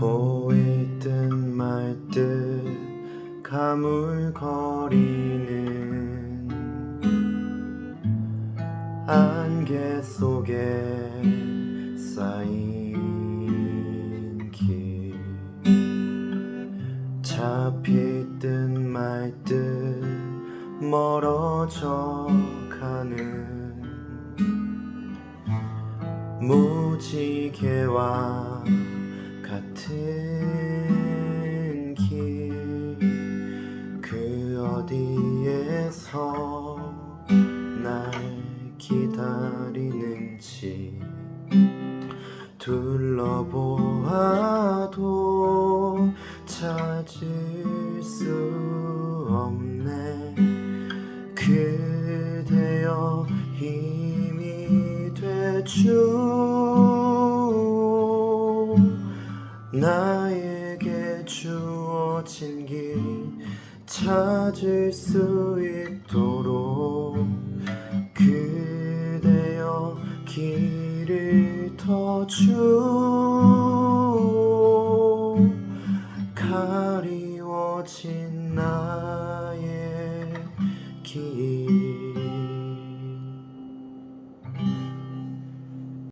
보일 듯말듯 가물거리는 안개 속에 쌓인 길. 잡힐 듯말듯 멀어져 가는 무지개와 어디에서 날 기다리는지 둘러보아도 찾을 수 없네. 그대여 힘이 되주 나에게 주어진 길 찾을 수 있도록 그대여 길을 터주. 가리워진 나의 길